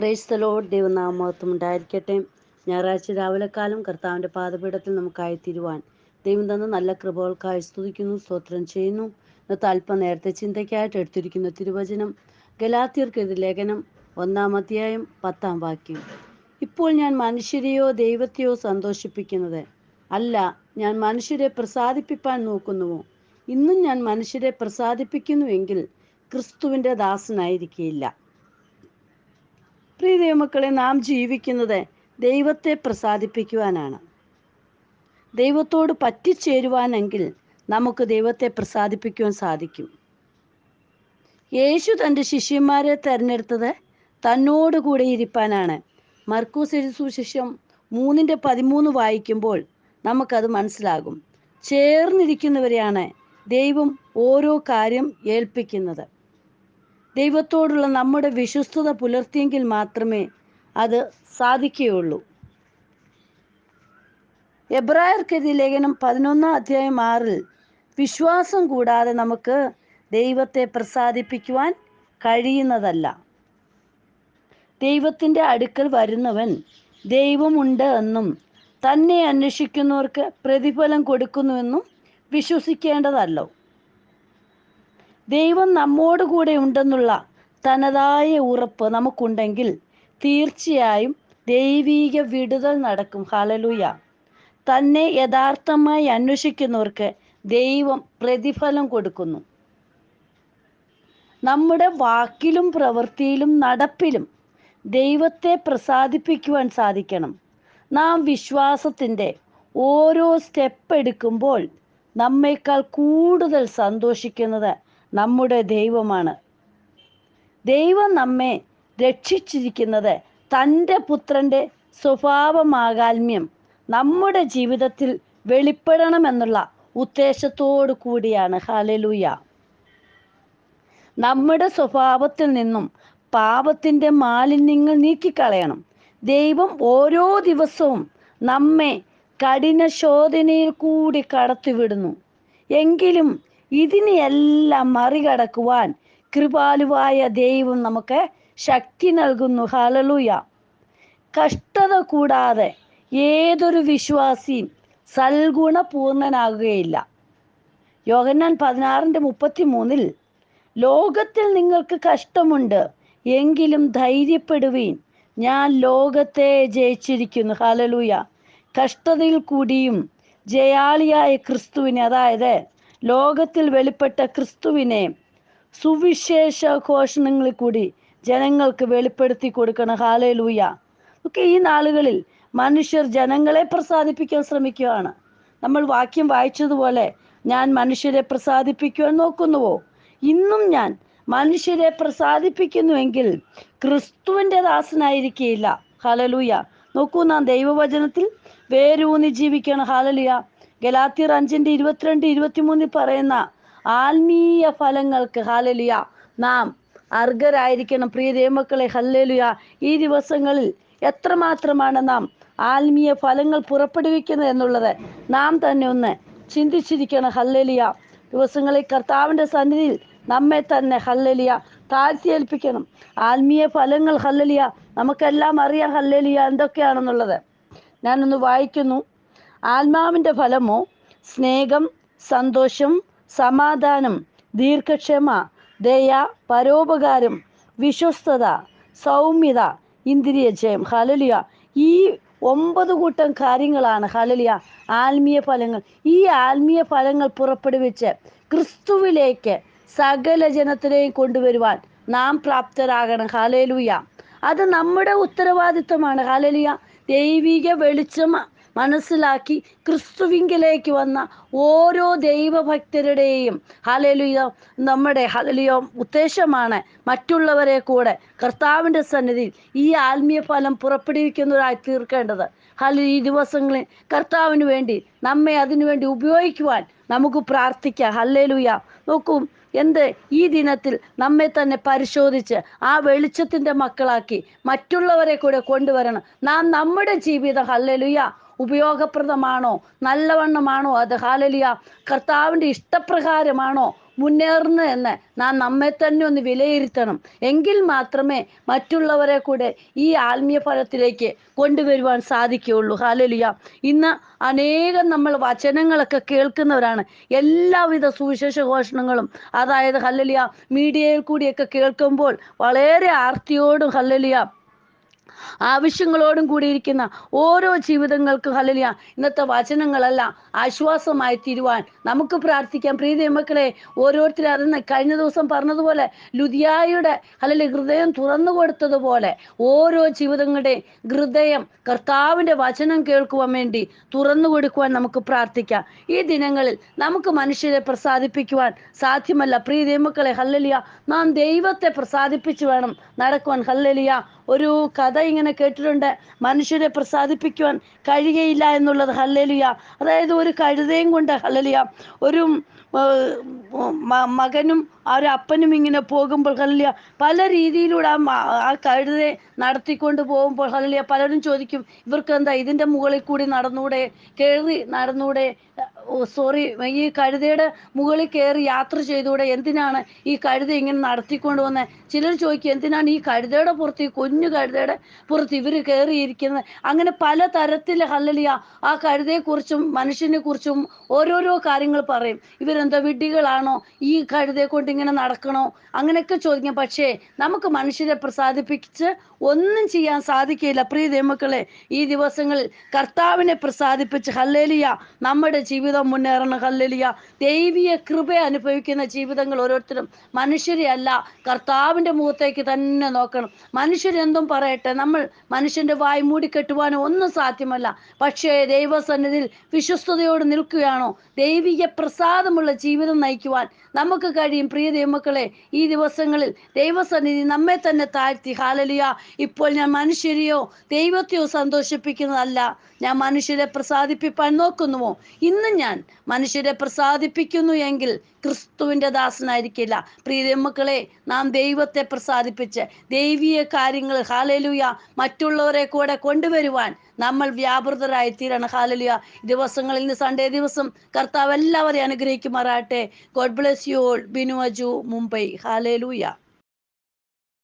Price തലോട് ദൈവനാമത്വം ഉണ്ടായിരിക്കട്ടെ. ഞായറാഴ്ച രാവിലെ കാലം കർത്താവിന്റെ പാദപീഠത്തിൽ നമുക്കായി തീരുവാൻ. ദൈവം തന്ന നല്ല കൃപകൾക്കായി സ്തുതിക്കുന്നു സ്തോത്രം ചെയ്യുന്നു. ഇന്നത്തെ അല്പം നേരത്തെ ചിന്തയ്ക്കായിട്ട് എടുത്തിരിക്കുന്ന തിരുവചനം ഗലാത്തിയർക്കെതിരെ ലേഖനം ഒന്നാം അധ്യായം പത്താം വാക്യം. ഇപ്പോൾ ഞാൻ മനുഷ്യരെയോ ദൈവത്തെയോ സന്തോഷിപ്പിക്കുന്നത് അല്ല ഞാൻ മനുഷ്യരെ പ്രസാദിപ്പിപ്പാൻ നോക്കുന്നുവോ? ഇന്നും ഞാൻ മനുഷ്യരെ പ്രസാദിപ്പിക്കുന്നുവെങ്കിൽ ക്രിസ്തുവിന്റെ ദാസനായിരിക്കില്ല പ്രിയ ദൈവമക്കളെ നാം ജീവിക്കുന്നത് ദൈവത്തെ പ്രസാദിപ്പിക്കുവാനാണ്. ദൈവത്തോട് പറ്റിച്ചേരുവാനെങ്കിൽ നമുക്ക് ദൈവത്തെ പ്രസാദിപ്പിക്കുവാൻ സാധിക്കും. യേശു തന്റെ ശിഷ്യന്മാരെ തിരഞ്ഞെടുത്തത് തന്നോടുകൂടെ ഇരിപ്പാനാണ്. മർക്കൂസ് സുശിഷ്യം മൂന്നിന്റെ പതിമൂന്ന് വായിക്കുമ്പോൾ നമുക്കത് മനസ്സിലാകും. ചേർന്നിരിക്കുന്നവരെയാണ് ദൈവം ഓരോ കാര്യം ഏൽപ്പിക്കുന്നത്. ദൈവത്തോടുള്ള നമ്മുടെ വിശ്വസ്തത പുലർത്തിയെങ്കിൽ മാത്രമേ അത് സാധിക്കുകയുള്ളൂ. എബ്രായർക്കെതിരെ ലേഖനം പതിനൊന്നാം അധ്യായം ആറിൽ വിശ്വാസം കൂടാതെ നമുക്ക് ദൈവത്തെ പ്രസാദിപ്പിക്കുവാൻ കഴിയുന്നതല്ല. ദൈവത്തിന്റെ അടുക്കൽ വരുന്നവൻ ദൈവമുണ്ട് എന്നും തന്നെ അന്വേഷിക്കുന്നവർക്ക് പ്രതിഫലം കൊടുക്കുന്നുവെന്നും വിശ്വസിക്കേണ്ടതല്ലോ. ദൈവം നമ്മോട് കൂടെ ഉണ്ടെന്നുള്ള തനതായ ഉറപ്പ് നമുക്കുണ്ടെങ്കിൽ തീർച്ചയായും ദൈവീക വിടുതൽ നടക്കും. ഹലലൂയ തന്നെ യഥാർത്ഥമായി അന്വേഷിക്കുന്നവർക്ക് ദൈവം പ്രതിഫലം കൊടുക്കുന്നു. നമ്മുടെ വാക്കിലും പ്രവൃത്തിയിലും നടപ്പിലും ദൈവത്തെ പ്രസാദിപ്പിക്കുവാൻ സാധിക്കണം. നാം വിശ്വാസത്തിന്റെ ഓരോ സ്റ്റെപ്പ് എടുക്കുമ്പോൾ നമ്മേക്കാൾ കൂടുതൽ സന്തോഷിക്കുന്നത് നമ്മുടെ ദൈവമാണ്. ദൈവം നമ്മെ രക്ഷിച്ചിരിക്കുന്നത് തന്റെ പുത്രന്റെ സ്വഭാവമാകാൽമ്യം നമ്മുടെ ജീവിതത്തിൽ വെളിപ്പെടണമെന്നുള്ള ഉദ്ദേശത്തോടു കൂടിയാണ്. ഹാലലൂയ നമ്മുടെ സ്വഭാവത്തിൽ നിന്നും പാപത്തിന്റെ മാലിന്യങ്ങൾ നീക്കിക്കളയണം. ദൈവം ഓരോ ദിവസവും നമ്മെ കഠിന ശോധനയിൽ കൂടി കടത്തിവിടുന്നു. എങ്കിലും ഇതിനെയെല്ലാം മറികടക്കുവാൻ കൃപാലുവായ ദൈവം നമുക്ക് ശക്തി നൽകുന്നു. ഹലലുയ കഷ്ടത കൂടാതെ ഏതൊരു വിശ്വാസിയും സൽഗുണപൂർണനാകുകയില്ല. യോഹന്നാൻ പതിനാറിന്റെ മുപ്പത്തി മൂന്നിൽ ലോകത്തിൽ നിങ്ങൾക്ക് കഷ്ടമുണ്ട് എങ്കിലും ധൈര്യപ്പെടുവീൻ. ഞാൻ ലോകത്തെ ജയിച്ചിരിക്കുന്നു. ഹലലൂയ കഷ്ടതയിൽ കൂടിയും ജയാളിയായ ക്രിസ്തുവിനെ അതായത് ലോകത്തിൽ വെളിപ്പെട്ട ക്രിസ്തുവിനെ സുവിശേഷ ഘോഷണങ്ങളിൽ കൂടി ജനങ്ങൾക്ക് വെളിപ്പെടുത്തി കൊടുക്കണം. ഹാലലൂയ ഒക്കെ ഈ നാളുകളിൽ മനുഷ്യർ ജനങ്ങളെ പ്രസാദിപ്പിക്കാൻ ശ്രമിക്കുകയാണ്. നമ്മൾ വാക്യം വായിച്ചതുപോലെ ഞാൻ മനുഷ്യരെ പ്രസാദിപ്പിക്കുവാൻ നോക്കുന്നുവോ? ഇന്നും ഞാൻ മനുഷ്യരെ പ്രസാദിപ്പിക്കുന്നുവെങ്കിൽ ക്രിസ്തുവിന്റെ ദാസനായിരിക്കില്ല ഹലലൂയ നോക്കൂ നാം ദൈവവചനത്തിൽ വേരൂന്നി ജീവിക്കണം ഹാലലിയ ഗലാത്തിയർ അഞ്ചിന്റെ ഇരുപത്തിരണ്ട് ഇരുപത്തിമൂന്നിൽ പറയുന്ന ആത്മീയ ഫലങ്ങൾക്ക് ഹാലലിയ നാം അർഹരായിരിക്കണം. പ്രിയ ദൈവമക്കളെ ഹല്ലേലുയ. ഈ ദിവസങ്ങളിൽ എത്രമാത്രമാണ് നാം ആത്മീയ ഫലങ്ങൾ പുറപ്പെടുവിക്കുന്നത് എന്നുള്ളത് നാം തന്നെ ഒന്ന് ചിന്തിച്ചിരിക്കണം. ഹല്ലേലിയ. ദിവസങ്ങളിൽ കർത്താവിന്റെ സന്നിധിയിൽ നമ്മെ തന്നെ ഹല്ലലിയ താഴ്ത്തിയേൽപ്പിക്കണം. ആത്മീയ ഫലങ്ങൾ ഹല്ലലിയ നമുക്കെല്ലാം അറിയാം ഹല്ലലിയ എന്തൊക്കെയാണെന്നുള്ളത്. ഞാനൊന്ന് വായിക്കുന്നു. ആത്മാവിന്റെ ഫലമോ? സ്നേഹം സന്തോഷം സമാധാനം ദീർഘക്ഷമ ദയ പരോപകാരം വിശ്വസ്തത സൗമ്യത ഇന്ദ്രിയ ജയം ഹലലിയ ഈ ഒമ്പത് കൂട്ടം കാര്യങ്ങളാണ് ഹലലിയ ആത്മീയ ഫലങ്ങൾ. ഈ ആത്മീയ ഫലങ്ങൾ പുറപ്പെടുവിച്ച് ക്രിസ്തുവിലേക്ക് സകല ജനത്തിനെയും കൊണ്ടുവരുവാൻ നാം പ്രാപ്തരാകണം. ഹലലുയ അത് നമ്മുടെ ഉത്തരവാദിത്വമാണ്. ഹലലിയ ദൈവിക വെളിച്ചം മനസ്സിലാക്കി ക്രിസ്തുവിങ്കിലേക്ക് വന്ന ഓരോ ദൈവഭക്തരുടെയും ഹലലിയ നമ്മുടെ ഹലലിയോ ഉദ്ദേശമാണ് മറ്റുള്ളവരെ കൂടെ കർത്താവിന്റെ സന്നിധിയിൽ ഈ ആത്മീയ ഫലം പുറപ്പെടുവിക്കുന്നവരായി തീർക്കേണ്ടത്. ഹല ഈ ദിവസങ്ങളിൽ കർത്താവിന് വേണ്ടി നമ്മെ അതിനു വേണ്ടി ഉപയോഗിക്കുവാൻ നമുക്ക് പ്രാർത്ഥിക്കാം. ഹല്ലേലുയ. നോക്കൂ എന്ത് ഈ ദിനത്തിൽ നമ്മെ തന്നെ പരിശോധിച്ച് ആ വെളിച്ചത്തിന്റെ മക്കളാക്കി മറ്റുള്ളവരെ കൂടെ കൊണ്ടുവരണം. നാം നമ്മുടെ ജീവിതം ഹല്ലലുയ ഉപയോഗപ്രദമാണോ? നല്ലവണ്ണമാണോ? അത് ഹാലലിയ കർത്താവിന്റെ ഇഷ്ടപ്രകാരമാണോ? മുന്നേറുന്നു എന്ന് നാം നമ്മെ തന്നെ ഒന്ന് വിലയിരുത്തണം. എങ്കിൽ മാത്രമേ മറ്റുള്ളവരെ കൂടെ ഈ ആത്മീയ ഫലത്തിലേക്ക് കൊണ്ടുവരുവാൻ സാധിക്കുകയുള്ളൂ. ഹാലലിയ. ഇന്ന് അനേകം നമ്മൾ വചനങ്ങളൊക്കെ കേൾക്കുന്നവരാണ്. എല്ലാവിധ സുവിശേഷ ഘോഷണങ്ങളും അതായത് ഹല്ലലിയ മീഡിയയിൽ കൂടിയൊക്കെ കേൾക്കുമ്പോൾ വളരെ ആർത്തിയോടും ഹല്ലലിയ ആവശ്യങ്ങളോടും കൂടിയിരിക്കുന്ന ഓരോ ജീവിതങ്ങൾക്കും ഹലലിയ ഇന്നത്തെ വചനങ്ങളെല്ലാം ആശ്വാസമായി തീരുവാൻ നമുക്ക് പ്രാർത്ഥിക്കാം. പ്രീതി മക്കളെ ഓരോരുത്തരും അതെന്ന് കഴിഞ്ഞ ദിവസം പറഞ്ഞതുപോലെ ലുതിയായുടെ ഹലലി ഹൃദയം തുറന്നു കൊടുത്തതുപോലെ ഓരോ ജീവിതങ്ങളുടെ ഹൃദയം കർത്താവിന്റെ വചനം കേൾക്കുവാൻ വേണ്ടി തുറന്നു കൊടുക്കുവാൻ നമുക്ക് പ്രാർത്ഥിക്കാം. ഈ ദിനങ്ങളിൽ നമുക്ക് മനുഷ്യരെ പ്രസാദിപ്പിക്കുവാൻ സാധ്യമല്ല. പ്രീതി ദൈവമക്കളെ ഹല്ലലിയ നാം ദൈവത്തെ പ്രസാദിപ്പിച്ചു വേണം നടക്കുവാൻ. ഹല്ലലിയ ഒരു കഥ ഇങ്ങനെ കേട്ടിട്ടുണ്ട്. മനുഷ്യരെ പ്രസാദിപ്പിക്കുവാൻ കഴിയയില്ല എന്നുള്ളത് ഹല്ലലിയ. അതായത് ഒരു കഴുതയും കൊണ്ട് ഹല്ലലിയ. ഒരു മകനും ആ ഒരു അപ്പനും ഇങ്ങനെ പോകുമ്പോൾ ഹലിയ പല രീതിയിലൂടെ ആ ആ കഴുതയെ നടത്തിക്കൊണ്ട് പോകുമ്പോൾ ഹലിയ പലരും ചോദിക്കും ഇവർക്ക് എന്താ ഇതിന്റെ മുകളിൽ കൂടി നടന്നൂടെ? കയറി നടന്നൂടെ? സോറി ഈ കഴുതയുടെ മുകളിൽ കയറി യാത്ര ചെയ്തൂടെ? എന്തിനാണ് ഈ കഴുത ഇങ്ങനെ നടത്തിക്കൊണ്ട് വന്നത് ചിലർ ചോദിക്കും എന്തിനാണ് ഈ കഴുതയുടെ പുറത്ത് ഈ കുഞ്ഞു കഴുതയുടെ പുറത്ത് ഇവർ കയറിയിരിക്കുന്നത് അങ്ങനെ പല തരത്തിൽ ഹല്ലലിയ ആ കഴുതയെക്കുറിച്ചും മനുഷ്യനെ കുറിച്ചും ഓരോരോ കാര്യങ്ങൾ പറയും. ഇവരെന്താ വിഡ്ഢികളാണോ? ഈ കഴുതയെ കൊണ്ട് ഇങ്ങനെ നടക്കണോ? അങ്ങനെയൊക്കെ ചോദിക്കാം. പക്ഷേ നമുക്ക് മനുഷ്യരെ പ്രസാദിപ്പിച്ച് ഒന്നും ചെയ്യാൻ സാധിക്കില്ല പ്രിയ ദൈവമക്കളെ ഈ ദിവസങ്ങളിൽ കർത്താവിനെ പ്രസാദിപ്പിച്ച് ഹല്ലേലിയ നമ്മുടെ ജീവിതം മുന്നേറണം. ഹല്ലേലിയ. ദൈവീയ കൃപ അനുഭവിക്കുന്ന ജീവിതങ്ങൾ ഓരോരുത്തരും മനുഷ്യരെ അല്ല കർത്താവിന്റെ മുഖത്തേക്ക് തന്നെ നോക്കണം. മനുഷ്യരെന്തും പറയട്ടെ നമ്മൾ മനുഷ്യന്റെ വായി മൂടിക്കെട്ടുവാനോ ഒന്നും സാധ്യമല്ല. പക്ഷേ ദൈവസന്നിധിയിൽ വിശ്വസ്തയോട് നിൽക്കുകയാണോ? ദൈവിക പ്രസാദമുള്ള ജീവിതം നയിക്കുവാൻ നമുക്ക് കഴിയും. പ്രിയ ദൈവമക്കളെ ഈ ദിവസങ്ങളിൽ ദൈവസന്നിധി നമ്മെ തന്നെ താഴ്ത്തി. ഹാലലിയ. ഇപ്പോൾ ഞാൻ മനുഷ്യരെയോ ദൈവത്തെയോ സന്തോഷിപ്പിക്കുന്നതല്ല. ഞാൻ മനുഷ്യരെ പ്രസാദിപ്പിപ്പാൻ നോക്കുന്നുവോ? ഇന്ന് ഞാൻ മനുഷ്യരെ പ്രസാദിപ്പിക്കുന്നു എങ്കിൽ ക്രിസ്തുവിന്റെ ദാസനായിരിക്കില്ല. പ്രിയ മക്കളെ നാം ദൈവത്തെ പ്രസാദിപ്പിച്ച് ദൈവീയ കാര്യങ്ങൾ ഹാലലുയ മറ്റുള്ളവരെ കൂടെ കൊണ്ടുവരുവാൻ നമ്മൾ വ്യാപൃതരായി തീരണം ഹാലലിയ ദിവസങ്ങളിൽ നിന്ന് സൺഡേ ദിവസം കർത്താവ് എല്ലാവരെയും അനുഗ്രഹിക്കുമാറാട്ടെ God bless you all Binu Aju Mumbai. Hallelujah